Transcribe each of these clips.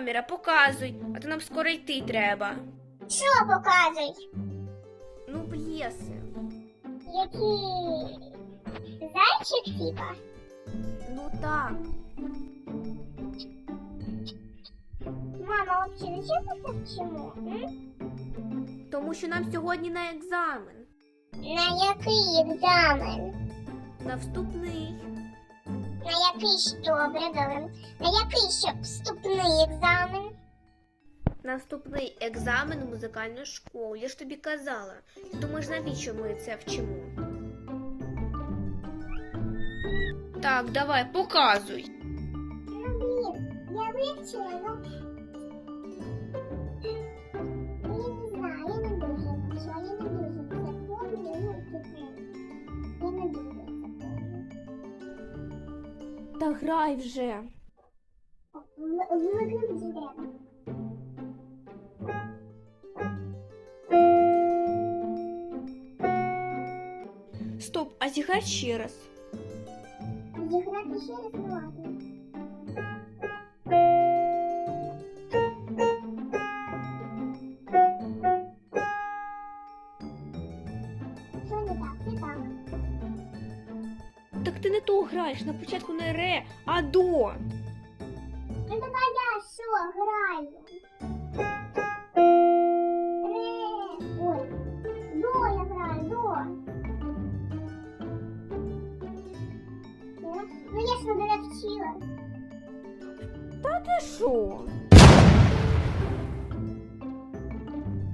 що, Міра, показуй, а то нам скоро йти треба. Що показуй? Ну, п'єси. Які зайчик типа? Ну так. Мама, зачем мы это вчимо? М? Тому що нам сьогодні на екзамен. На який екзамен? На вступний. На який добре, добре. На який ще вступний екзамен? Наступний екзамен у музикальну школу. Я ж тобі казала. Ти думаєш, навіщо ми це вчимо? Так, давай, показуй. Ну блін, я вивчила. Ну, Та грай вже. Стоп, а зіграй ще раз. Зіграти ще раз, ну ладно. Що не так? Це так. Так ти не то граєш, на початку не ре, а до. Ну так я що граю? Ре. Ой. До я граю, до. Ну, Ну я ж не довчила. Та ти що?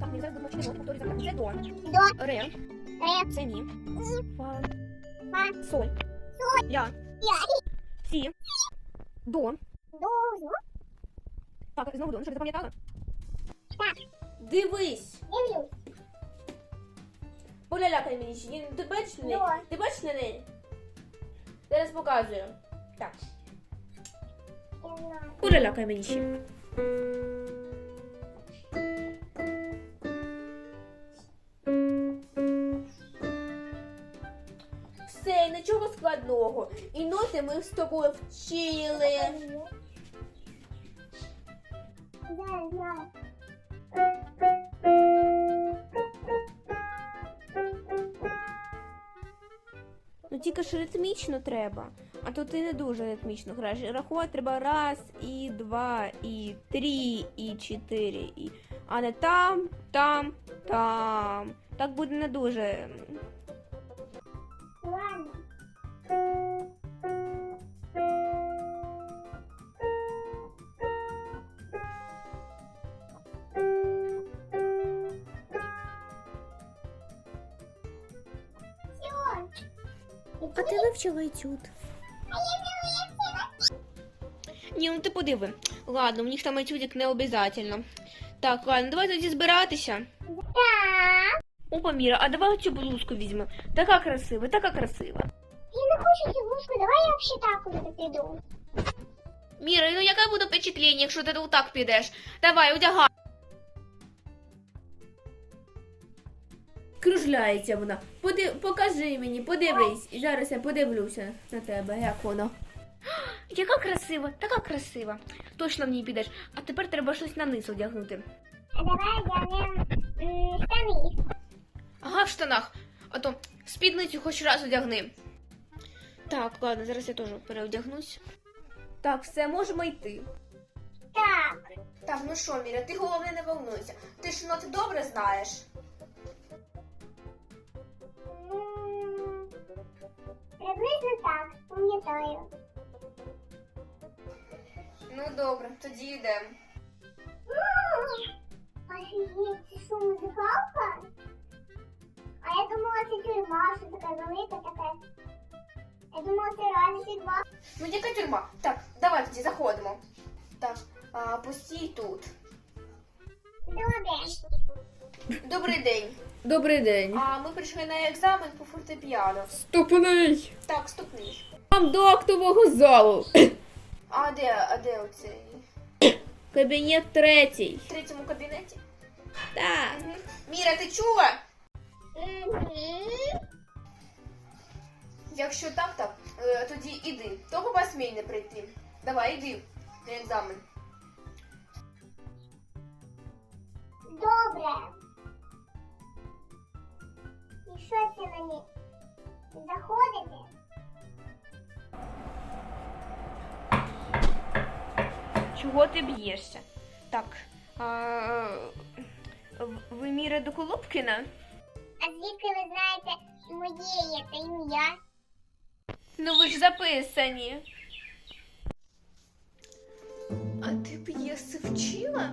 Так, мені зараз не повторюю. Це до. До. Ре, Ре. це мі. Фа, Фа. соль. Ля. Я. Сі. До. До. Так, знову до. Ну що, ти запам'ятала? Так. Дивись. Дивлюсь. Полялякай мені ще. Ні, Ти бачиш на неї? До. Ти бачиш на неї? Зараз показую. Так. Я знаю. Полялякай мені ще. І ноти ми з тобою вчили. Ну тільки ж ритмічно треба. А то ти не дуже ритмічно граєш. Рахувати треба раз, і два, і три, і чотири. І... А не там, там, там. Так буде не дуже. А ти вивчила етюд? Ні, ну ти подиви. Ладно, у них там етюдик не обов'язательно. Так, ладно, давай тоді збиратися. Опа, Міра, а давай цю блузку візьмемо. Така красива, така красива. Я не хочу цю блузку, давай я вообще так куди піду. Міра, ну яке буде впечатлення, якщо ти отак підеш? Давай, одягай. Кружляється вона. Поди... Покажи мені, подивись. І зараз я подивлюся на тебе, як воно. Яка красива, така красива. Точно в ній підеш. А тепер треба щось на низ одягнути. Давай одягнемо штани. Ага, в штанах. А то спідницю хоч раз одягни. Так, ладно, зараз я теж переодягнусь. Так, все, можемо йти. Так. Так, ну що, Міра, ти головне не волнуйся. Ти ж ноти добре знаєш. Приблизно так, пам'ятаю. Ну добре, тоді йдемо. Офігеть, що, музикалка? А я думала, це тюрма, що така велика така. Я думала, це реально тюрма. Ну яка тюрма? Так, давай тоді заходимо. Так, а, постій тут. Добре. Добрий день. Добрий день. А ми прийшли на екзамен по фортепіано. Ступний. Так, ступний. Вам до актового залу. А де, а де оцей? Кабінет третій. В третьому кабінеті? Так. Мгм. Міра, ти чула? Якщо так, так, е, тоді іди. Того вас мій не прийти. Давай, іди на екзамен. Добре. Що це мені? Заходите? Чого ти б'єшся? Так. А, ви Міра до Доколубкіна? А звідки ви знаєте моє є це ім'я? Ну ви ж записані. А ти п'єси вчила?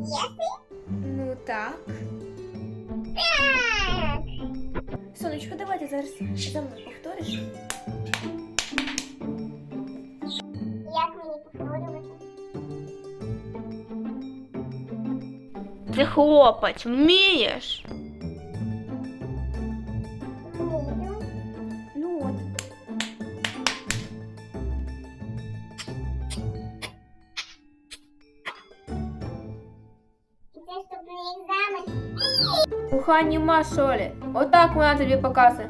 Єси? Ну. Так. Сонечко, давайте зараз за мною повториш. Як мені повторювати? Ти хлопець, вмієш? Кохання ма Шолі. Отак вона тобі показує.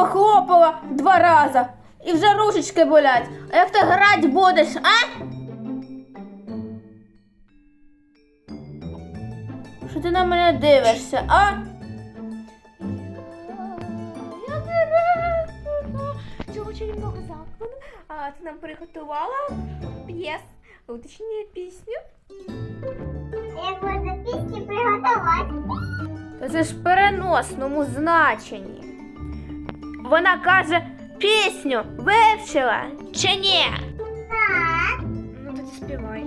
Похлопала два рази. І вже ручечки болять. А як ти грати будеш, а? Що ти на мене дивишся, а? Цього чарівного закладу. А ти нам приготувала п'єс, уточніє пісню. Як можна пісні приготувати? Та це ж в переносному значенні. Вона каже, пісню вивчила чи ні? Так. Ну тоді співай.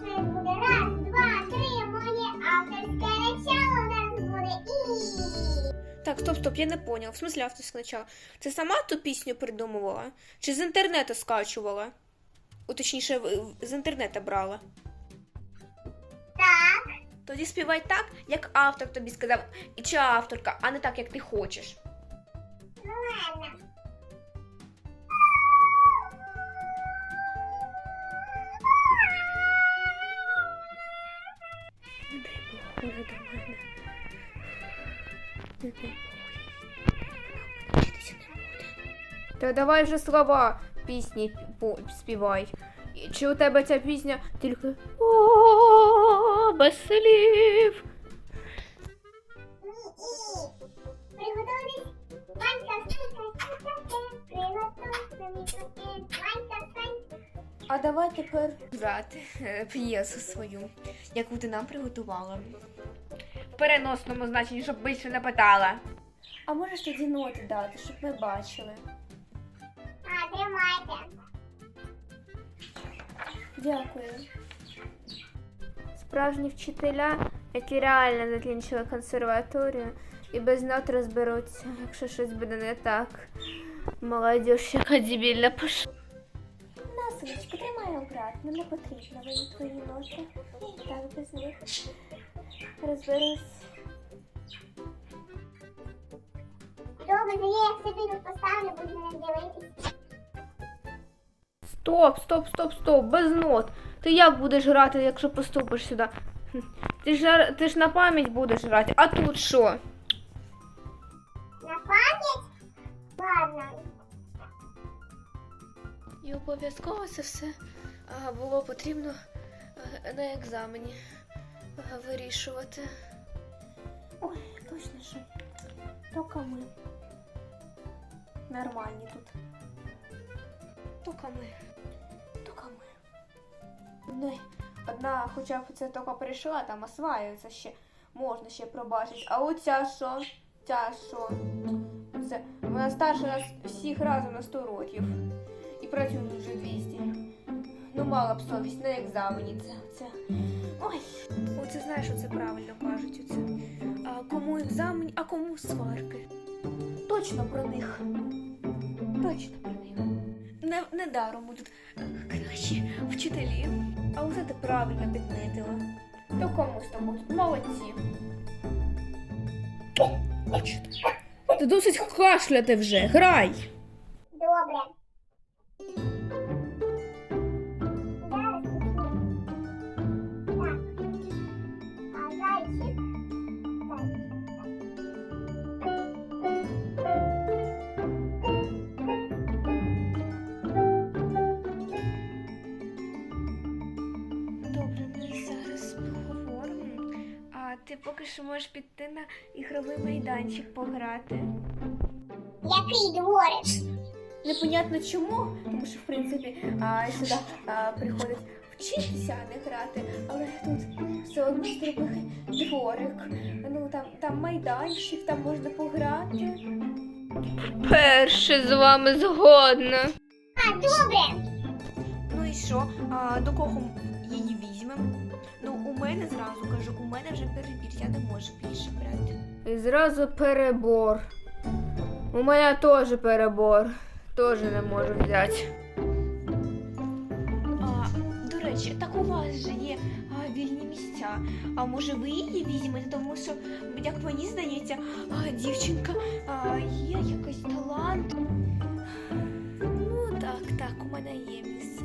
Це буде раз, два, три, моє авторське начало у нас буде і. Так, стоп, стоп, я не поняла. В смысле авторське начало? Ти сама ту пісню придумувала? Чи з інтернету скачувала? У, точніше, з інтернету брала. Так. Тоді співай так, як автор тобі сказав, і чи авторка, а не так, як ти хочеш. Та давай вже слова пісні співай. Чи у тебе ця пісня тільки без слів? А давай тепер грати е, п'єсу свою, яку ти нам приготувала. В переносному значенні, щоб більше не питала. А можеш тоді ноти дати, щоб ми бачили. А, тримайте. Дякую. Справжні вчителя, які реально закінчили консерваторію і без нот розберуться, якщо щось буде не так. Молодіж, яка дебільна пош... Насилочка, тримай обратно, не потрібно мені твої ноти. І так без них. Розберусь. Добре, я собі тут поставлю, буду не дивитись. Стоп, стоп, стоп, стоп, без нот. Ти як будеш грати, якщо поступиш сюди? Ти ж, ти ж на пам'ять будеш грати, а тут що? І обов'язково це все було потрібно на екзамені вирішувати. Ой, точно що. Тільки ми. Нормальні тут. Тільки ми. Тільки ми. Ну, одна, хоча б це тільки прийшла, там осваюється ще. Можна ще пробачити. А оця що? Ця що? Це, вона старша нас всіх разом на 100 років. І працює вже 200. Ну, мала б совість на екзамені це. це. Ой. Оце знаєш, оце правильно кажуть. Оце. А кому екзамен, а кому сварки. Точно про них. Точно про них. Не, недаром будуть е, кращі вчителі. А оце ти правильно підмітила. То комусь тому молодці. Ти досить кашляти вже, грай! Поки що можеш піти на ігровий майданчик пограти. Який дворик? Непонятно чому, тому що в принципі а, сюди а, приходять вчитися, а не грати. Але тут все одно зробили дворик. Ну там, там майданчик, там можна пограти. Перше з вами згодна. А, добре. Ну і що? А, до кого її візьмемо? Ну, у мене зразу кажу, у мене вже перебір, я не можу більше брати. І зразу перебор. У мене теж перебор. Теж не можу взяти. А, до речі, так у вас же є а, вільні місця. А може ви її візьмете, тому що, як мені здається, а, дівчинка а, є якийсь талант. Ну так, так, у мене є місце.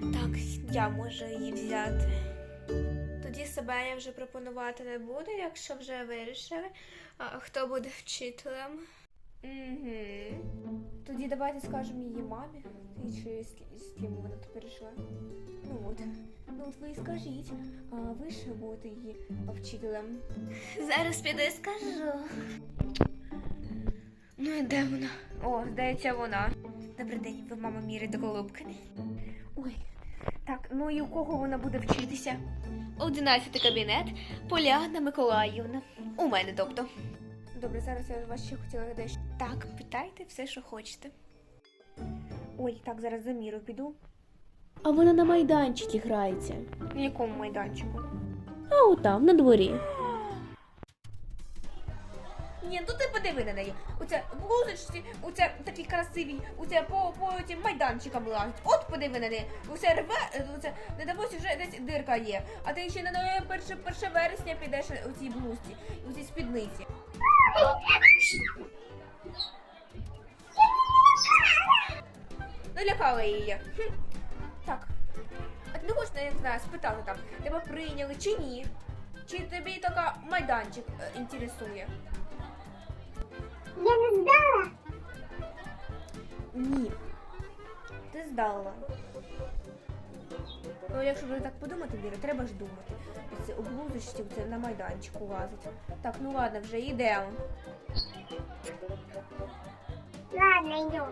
Так, я можу її взяти. Тоді себе я вже пропонувати не буду, якщо вже вирішили, а, хто буде вчителем. Угу. Тоді давайте скажемо її мамі. І чи з, ким вона тут перейшла. Ну от, ну от ви і скажіть, а ви ж будете її вчителем. Зараз піду і скажу. Ну і де вона? О, здається, вона. Добрий день, ви мама Міри до Голубки. Ой, так, ну і у кого вона буде вчитися? Одинадцятий кабінет, Поляна Миколаївна. У мене, тобто. Добре, зараз я вас ще хотіла дещо. Так, питайте все, що хочете. Ой, так, зараз за міру піду. А вона на майданчикі грається. В якому майданчику? А отам, на дворі. Ні, ну ти подиви на неї. Оце в блузочці, оце такий красивий, оце по, по цим майданчикам лазить. От подиви на неї. Оце рве, е, оце, не дамось вже десь дирка є. А ти ще на неї перше, перше вересня підеш у цій блузці, у цій спідниці. Налякала її. Так. А ти не хочеш, я не знаю, спитати там, тебе прийняли чи ні? Чи тобі тільки майданчик е, інтересує? Я не здала. Ні. Ти здала. Ну, якщо вже так подумати, Віра, треба ж думати. Це у блузочці це на майданчику лазить. Так, ну ладно, вже йдемо. Ладно, йдем.